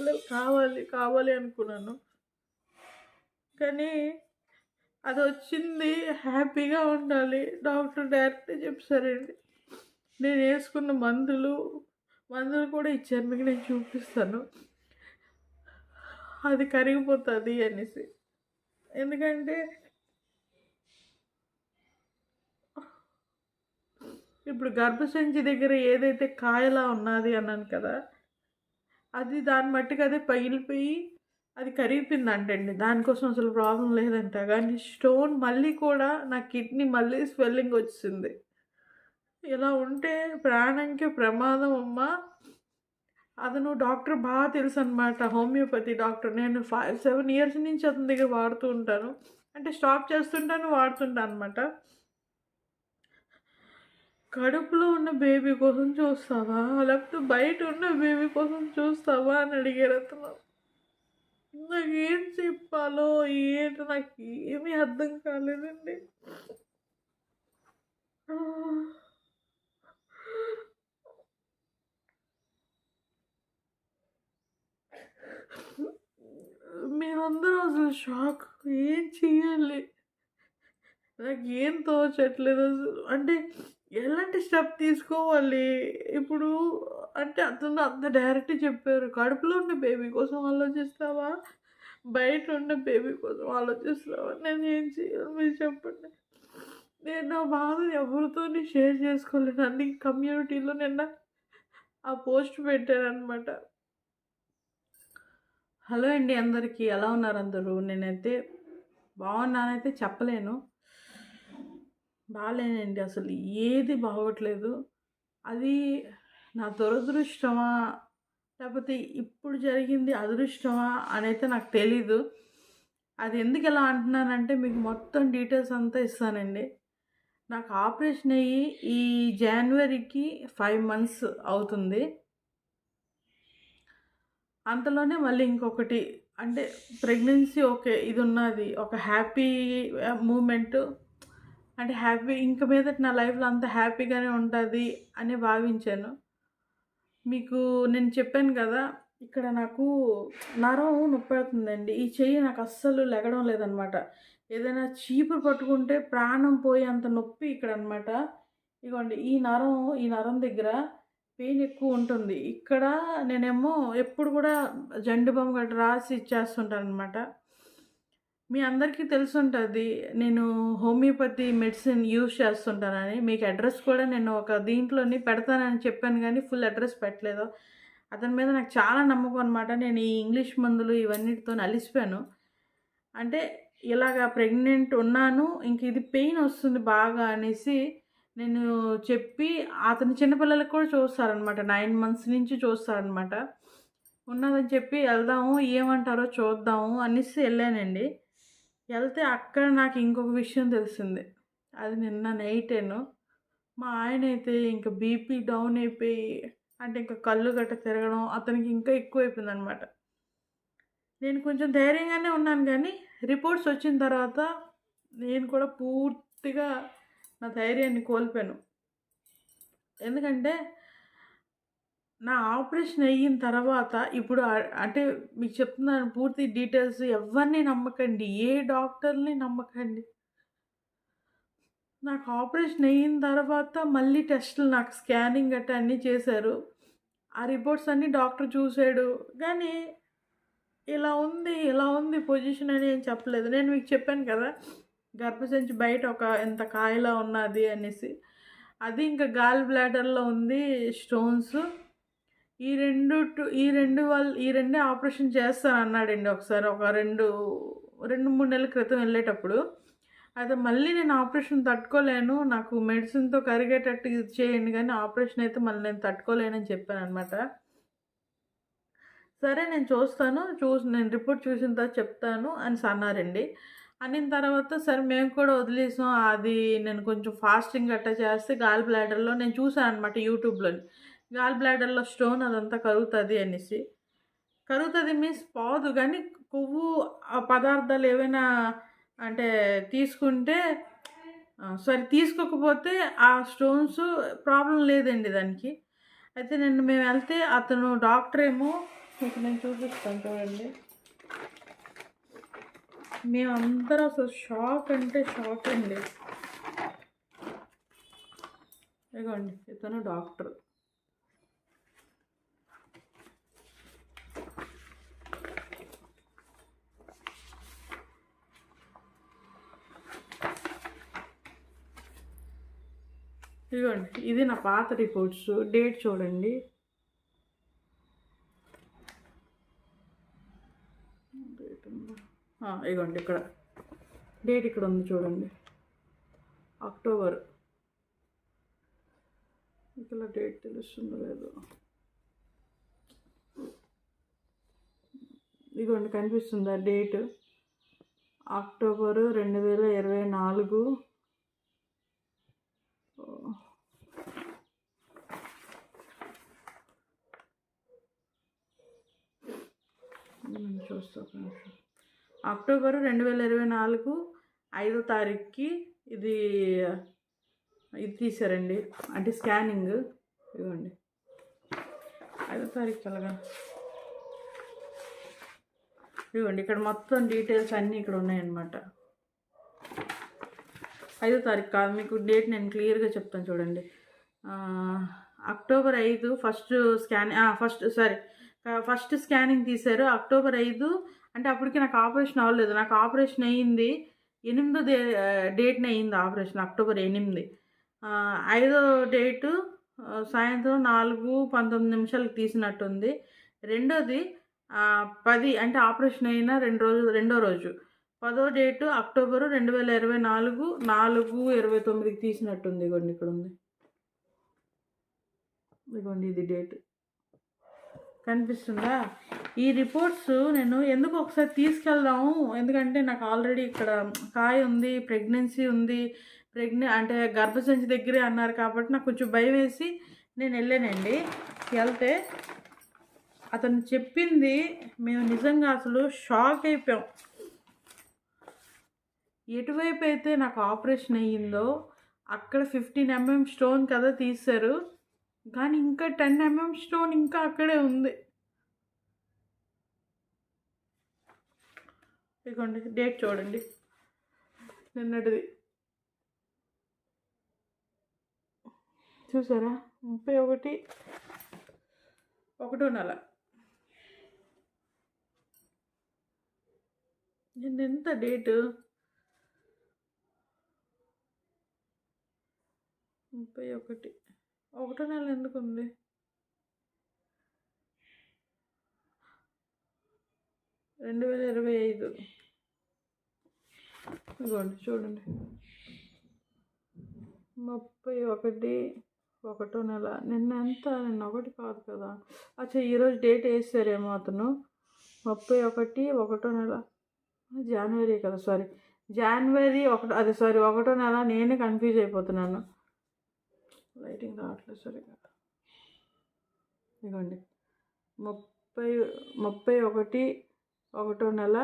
పిల్లలు కావాలి కావాలి అనుకున్నాను. కానీ అది వచ్చింది హ్యాపీగా ఉండాలి. డాక్టర్ డైరెక్ట్ చెప్పారండి. నేను వేసుకున్న మందులు మందులు కూడా ఇచ్చారు మీకు నేను చూపిస్తాను. అది కరిగిపోతుంది అనేసి. ఎందుకంటే ఇప్పుడు గర్భసంచి దగ్గర ఏదైతే కాయలా ఉన్నది అన్నాను కదా అది దాన్ని మట్టుకు అదే పగిలిపోయి అది కరిగిపోయిందంటండి. దానికోసం అసలు ప్రాబ్లం లేదంట. కానీ స్టోన్ మళ్ళీ కూడా నా కిడ్నీ మళ్ళీ స్వెల్లింగ్ వచ్చింది. ఇలా ఉంటే ప్రాణంకి ప్రమాదం అమ్మా. అతను డాక్టర్ బాగా తెలుసు అనమాట హోమియోపతి డాక్టర్. నేను ఫైవ్ సెవెన్ ఇయర్స్ నుంచి అతని దగ్గర వాడుతూ ఉంటాను. అంటే స్టాప్ చేస్తుంటాను వాడుతుంటాను అనమాట కడుపులో ఉన్న బేబీ కోసం చూస్తావా? లేకపోతే బయట ఉన్న బేబీ కోసం చూస్తావా అని అడిగారు అతను నాకు ఏం చెప్పాలో ఏంటో నాకు ఏమీ అర్థం కాలేదండి. మేమందరం అసలు షాక్. ఏం చేయాలి నాకు ఏం తోచట్లేదు అసలు. అంటే ఎలాంటి స్టెప్ తీసుకోవాలి? ఇప్పుడు అంటే అతను అంత డైరెక్ట్ చెప్పారు. కడుపులో ఉన్న బేబీ కోసం ఆలోచిస్తావా? బయట ఉన్న బేబీ కోసం ఆలోచిస్తావా? నేను ఏం చేయాలి మీరు చెప్పండి. నేను నా బాధ ఎవరితో షేర్ చేసుకోలేను. అన్ని కమ్యూనిటీలో నిన్న ఆ పోస్ట్ పెట్టానమాట హలో అండి అందరికీ. ఎలా ఉన్నారు అందరూ? నేనైతే బాగున్నానైతే చెప్పలేను. బాగాలేనండి అసలు ఏది బాగోట్లేదు. అది నా దురదృష్టమా లేకపోతే ఇప్పుడు జరిగింది అదృష్టమా అనైతే నాకు తెలీదు. అది ఎందుకు ఎలా అంటున్నానంటే మీకు మొత్తం డీటెయిల్స్ అంతా ఇస్తానండి. నాకు ఆపరేషన్ అయ్యి ఈ జనవరికి ఫైవ్ మంత్స్ అవుతుంది. అంతలోనే మళ్ళీ ఇంకొకటి అంటే ప్రెగ్నెన్సీ ఓకే ఇది ఉన్నది. ఒక హ్యాపీ మూమెంట్ అంటే హ్యాపీ ఇంక మీద నా లైఫ్లో అంత హ్యాపీగానే ఉంటుంది అని భావించాను. మీకు నేను చెప్పాను కదా ఇక్కడ నాకు నరం నొప్పెడుతుందండి. ఈ చెయ్యి నాకు అస్సలు లెగడం లేదనమాట. ఏదైనా చీపురు పట్టుకుంటే ప్రాణం పోయే అంత నొప్పి ఇక్కడ అనమాట ఇగోండి ఈ నరం ఈ నరం దగ్గర పెయిన్ ఎక్కువ ఉంటుంది. ఇక్కడ నేనేమో ఎప్పుడు కూడా జండు బొమ్మ రాసి ఇచ్చేస్తుంటాను అనమాట మీ అందరికీ తెలుసుంటుంది నేను హోమియోపతి మెడిసిన్ యూజ్ చేస్తుంటానని. మీకు అడ్రస్ కూడా నేను ఒక దీంట్లోని పెడతానని చెప్పాను కానీ ఫుల్ అడ్రస్ పెట్టలేదు. అతని మీద నాకు చాలా నమ్మకం అనమాట నేను ఈ ఇంగ్లీష్ మందులు ఇవన్నిటితో అలిసిపోయాను అంటే ఇలాగా ప్రెగ్నెంట్ ఉన్నాను ఇంక ఇది పెయిన్ వస్తుంది బాగా అనేసి నేను చెప్పి అతని చిన్నపిల్లలకు కూడా చూస్తారనమాట నైన్ మంత్స్ నుంచి చూస్తారనమాట ఉన్నదని చెప్పి వెళ్దాము ఏమంటారో చూద్దాము అనేసి వెళ్ళానండి. వెళ్తే అక్కడ నాకు ఇంకొక విషయం తెలిసింది. అది నిన్న నైటేను మా ఆయన అయితే ఇంకా బీపీ డౌన్ అయిపోయి అంటే ఇంకా కళ్ళు గట్ట తిరగడం అతనికి ఇంకా ఎక్కువ అయిపోయింది అనమాట నేను కొంచెం ధైర్యంగానే ఉన్నాను కానీ రిపోర్ట్స్ వచ్చిన తర్వాత నేను కూడా పూర్తిగా నా ధైర్యాన్ని కోల్పోయాను. ఎందుకంటే నా ఆపరేషన్ అయిన తర్వాత ఇప్పుడు అంటే మీకు చెప్తున్నాను పూర్తి డీటెయిల్స్ ఎవరిని నమ్మకండి ఏ డాక్టర్ని నమ్మకండి. నాకు ఆపరేషన్ అయిన తర్వాత మళ్ళీ టెస్టులు నాకు స్కానింగ్ గట్ట అన్నీ చేశారు. ఆ రిపోర్ట్స్ అన్నీ డాక్టర్ చూశాడు. కానీ ఇలా ఉంది ఇలా ఉంది పొజిషన్ అని ఏం చెప్పలేదు. నేను మీకు చెప్పాను కదా గర్భసంచి బయట ఒక ఎంత కాయలా ఉన్నది అనేసి. అది ఇంకా గాల్ బ్లాడర్లో ఉంది స్టోన్స్. ఈ రెండు ఈ రెండు వాళ్ళు ఈ రెండే ఆపరేషన్ చేస్తాను అన్నాడండి ఒకసారి ఒక రెండు రెండు మూడు నెలల క్రితం వెళ్ళేటప్పుడు. అయితే మళ్ళీ నేను ఆపరేషన్ తట్టుకోలేను నాకు మెడిసిన్తో కరిగేటట్టు ఇది చేయండి కానీ ఆపరేషన్ అయితే మళ్ళీ నేను తట్టుకోలేనని చెప్పాను అనమాట సరే నేను చూస్తాను చూసి నేను రిపోర్ట్ చూసిన తర్వాత చెప్తాను అని అన్నారండి. అనిన తర్వాత సరే మేము కూడా వదిలేసాం అది నేను కొంచెం ఫాస్టింగ్ గట్టా చేస్తే గాల్ బ్లాడర్లో నేను చూసాను అనమాట యూట్యూబ్లోని. గాల్ బ్లాడర్లో స్టోన్ అదంతా కరుగుతుంది అనేసి. కరుగుతుంది మీన్స్ పోదు కానీ కొవ్వు ఆ పదార్థాలు ఏవైనా అంటే తీసుకుంటే సారీ తీసుకోకపోతే ఆ స్టోన్స్ ప్రాబ్లం లేదండి దానికి. అయితే నేను మేము వెళ్తే అతను డాక్టర్ ఏమో మీకు నేను చూపిస్తాను చూడండి. మేమందరం అసలు షాక్ అంటే షాక్ అండి. ఇదిగోండి ఇతను డాక్టర్ ఇదిగోండి ఇది నా పాత రిపోర్ట్స్ డేట్ చూడండి. ఇదిగోండి ఇక్కడ. డేట్ ఇక్కడ ఉంది చూడండి. అక్టోబర్ ఇక్కడ డేట్ తెలుస్తుందో లేదు. ఇదిగోండి కనిపిస్తుందా డేట్ అక్టోబరు రెండు వేల ఇరవై నాలుగు. నేను చూస్తా ఒక అక్టోబర్ రెండు వేల ఇరవై నాలుగు ఐదో తారీఖుకి ఇది ఇది తీసారండి అంటే స్కానింగ్. ఇదిగోండి. ఐదో తారీఖు అలాగా. ఇదిగోండి ఇక్కడ మొత్తం డీటెయిల్స్ అన్నీ ఇక్కడ ఉన్నాయన్నమాట. ఐదో తారీఖు కాదు మీకు డేట్ నేను క్లియర్గా చెప్తాను చూడండి. అక్టోబర్ ఐదు first scan first sorry first scanning తీశారు. అక్టోబర్ ఐదు. అంటే అప్పటికి నాకు ఆపరేషన్ అవ్వలేదు. నాకు ఆపరేషన్ అయ్యింది. ఎనిమిదో డే డేట్న అయ్యింది ఆపరేషన్. అక్టోబర్ ఎనిమిది. ఐదో డేటు సాయంత్రం నాలుగు పంతొమ్మిది నిమిషాలకు తీసినట్టుంది. రెండోది పది. అంటే ఆపరేషన్ అయిన రెండు రోజు రెండో రోజు. పదో డేటు అక్టోబరు రెండు వేల ఇరవై నాలుగు. నాలుగు ఇరవై తొమ్మిదికి తీసినట్టుంది. ఇగోండి ఇక్కడ ఉంది ఇదిగోండి ఇది డేట్. కనిపిస్తుందా? ఈ రిపోర్ట్స్ నేను ఎందుకు ఒకసారి తీసుకెళ్దాము? ఎందుకంటే నాకు ఆల్రెడీ ఇక్కడ కాయ ఉంది ప్రెగ్నెన్సీ ఉంది ప్రెగ్నె అంటే గర్భసంచి దగ్గరే అన్నారు కాబట్టి నాకు కొంచెం భయం వేసి నేను వెళ్ళానండి. వెళ్తే అతను చెప్పింది మేము నిజంగా అసలు షాక్ అయిపోయాం. ఎటువైపు అయితే నాకు ఆపరేషన్ అయ్యిందో అక్కడ ఫిఫ్టీన్ ఎంఎం స్టోన్ కదా తీశారు. కానీ ఇంకా టెన్ ఎంఎం స్టోన్ ఇంకా అక్కడే ఉంది. ఇదిగోండి డేట్ చూడండి. నిన్నటిది. చూసారా? ముప్పై ఒకటి ఒకటో నెల. నిన్న ఎంత డేటు? ముప్పై ఒకటి. ఒకటో నెల ఎందుకు ఉంది రెండు వేల ఇరవై ఐదు ఇదిగోండి చూడండి. ముప్పై ఒకటి ఒకటో నెల నిన్న ఎంత నిన్న ఒకటి కాదు కదా. అచ్చా ఈరోజు డేట్ వేసారేమో అతను. ముప్పై ఒకటి ఒకటో నెల జనవరి కదా సారీ. జనవరి ఒకటో అదే సారీ ఒకటో నెల నేనే కన్ఫ్యూజ్ అయిపోతున్నాను లైటింగ్ రావట్లేదు సరిగా ఇదిగోండి. ముప్పై ముప్పై ఒకటి ఒకటో నెల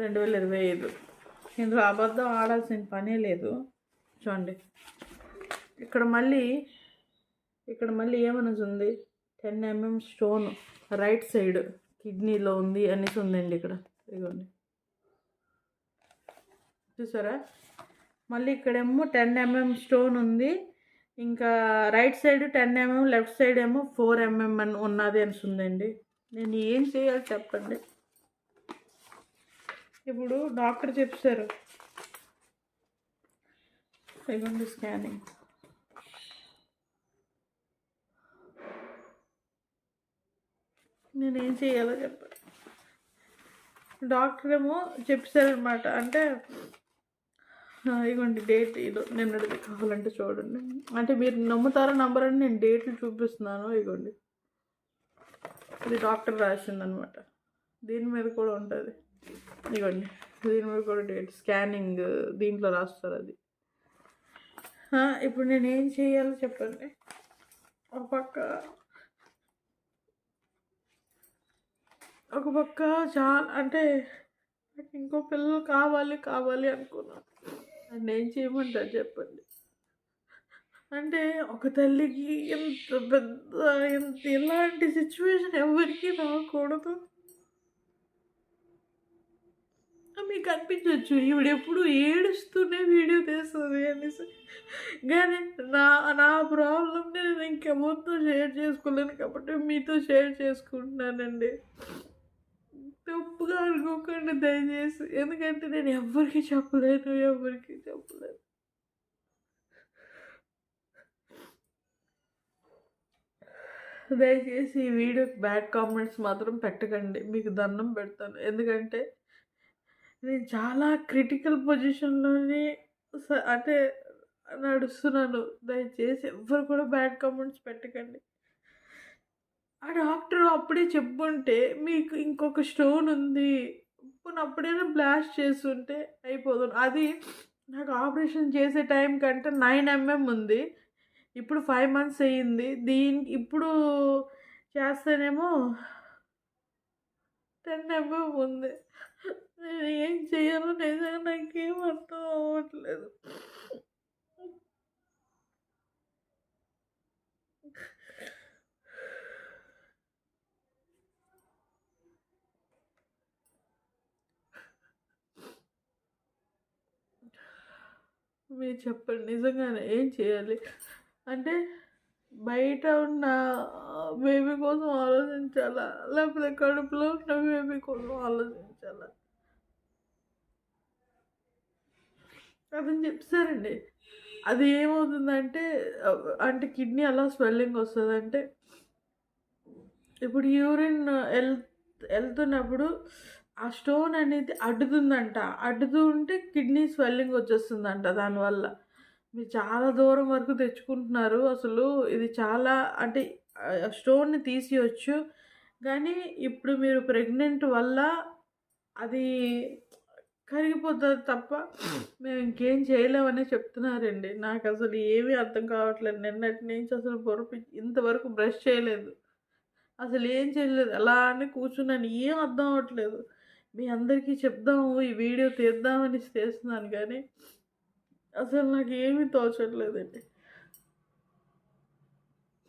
రెండు వేల ఇరవై ఐదు. ఇందులో అబద్ధం ఆడాల్సిన పనే లేదు. చూడండి. ఇక్కడ మళ్ళీ ఇక్కడ మళ్ళీ ఏమనేసి ఉంది? Ten MM stone right side కిడ్నీలో ఉంది అనేసి ఉందండి ఇక్కడ. ఇదిగోండి. చూసారా? మళ్ళీ ఇక్కడేమో టెన్ ఎంఎం స్టోన్ ఉంది. ఇంకా right side ten mm left side ఏమో ఫోర్ ఎంఎం అని ఉన్నది అని ఉందండి నేను ఏం చేయాలి చెప్పండి? ఇప్పుడు డాక్టర్ చెప్పారు. Second scanning. నేనేం చేయాలో చెప్పండి. డాక్టర్ ఏమో చెప్పారనమాట అంటే ఇగోండి డేట్ ఇది నిన్నటిది కావాలంటే చూడండి. అంటే మీరు నమ్ముతారో అని నేను డేట్లు చూపిస్తున్నాను ఇగోండి. ఇది డాక్టర్ రాసిందనమాట. దీని మీద కూడా ఉంటుంది. ఇగోండి దీని మీద కూడా డేట్ స్కానింగ్ దీంట్లో రాస్తారు అది. ఇప్పుడు నేను ఏం చేయాలో చెప్పండి. ఒక పక్క ఒక పక్క చాలా అంటే నాకు ఇంకో పిల్లలు కావాలి కావాలి అనుకున్నాను. నన్ను ఏం చేయమంటారు చెప్పండి. అంటే ఒక తల్లికి ఎంత పెద్ద ఎంత ఎలాంటి సిచ్యువేషన్ ఎవరికి రాకూడదు. మీకు అనిపించవచ్చు ఈవిడ ఎప్పుడు ఏడుస్తూనే వీడియో తీస్తుంది అనేసి. కానీ నా నా ప్రాబ్లమ్ని నేను ఇంకెవరితో షేర్ చేసుకోలేను కాబట్టి మీతో షేర్ చేసుకుంటున్నానండి. తప్పుగా అనుకోకండి దయచేసి. ఎందుకంటే నేను ఎవరికి చెప్పలేను ఎవరికి చెప్పలేను. దయచేసి ఈ వీడియోకి బ్యాడ్ కామెంట్స్ మాత్రం పెట్టకండి. మీకు దండం పెడతాను. ఎందుకంటే నేను చాలా క్రిటికల్ పొజిషన్లోనే స- అంటే నడుస్తున్నాను. దయచేసి ఎవ్వరు కూడా బ్యాడ్ కామెంట్స్ పెట్టకండి. ఆ డాక్టర్ అప్పుడే చెప్పుంటే మీకు ఇంకొక స్టోన్ ఉంది. పోనీ అప్పుడైనా బ్లాస్ట్ చేస్తుంటే అయిపోదు. అది నాకు ఆపరేషన్ చేసే టైం కంటే నైన్ ఎంఎం ఉంది. ఇప్పుడు ఫైవ్ మంత్స్ అయ్యింది. దీని ఇప్పుడు చేస్తేనేమో టెన్ ఎంఎం ఉంది. నేను ఏం చేయాలో నిజంగా నాకేం అర్థం అవ్వట్లేదు. మీరు చెప్పండి. నిజంగానే ఏం చేయాలి? అంటే బయట ఉన్న బేబీ కోసం ఆలోచించాలా? లేకపోతే కడుపులో ఉన్న బేబీ కోసం ఆలోచించాలా? అతను చెప్తారండి. అది ఏమవుతుందంటే అంటే కిడ్నీ అలా స్వెల్లింగ్ వస్తుందంటే ఇప్పుడు యూరిన్ వెళ్ వెళ్తున్నప్పుడు ఆ స్టోన్ అనేది అడ్డుతుందంట. అడ్డుతూ ఉంటే కిడ్నీ స్వెల్లింగ్ వచ్చేస్తుందంట దానివల్ల. మీరు చాలా దూరం వరకు తెచ్చుకుంటున్నారు అసలు. ఇది చాలా అంటే ఆ స్టోన్ని తీసేయచ్చు. కానీ ఇప్పుడు మీరు ప్రెగ్నెంట్ వల్ల అది కరిగిపోతుంది తప్ప మేము ఇంకేం చేయలేమని చెప్తున్నారండి. నాకు అసలు ఏమీ అర్థం కావట్లేదు. నిన్నటి నుంచి అసలు పొరపి ఇంతవరకు బ్రష్ చేయలేదు. అసలు ఏం చేయలేదు. అలా అని కూర్చున్నాను. ఏం అర్థం అవ్వట్లేదు. మీ అందరికీ చెప్దాము ఈ వీడియో తీద్దామని చేస్తున్నాను కానీ అసలు నాకు ఏమీ తోచట్లేదండి.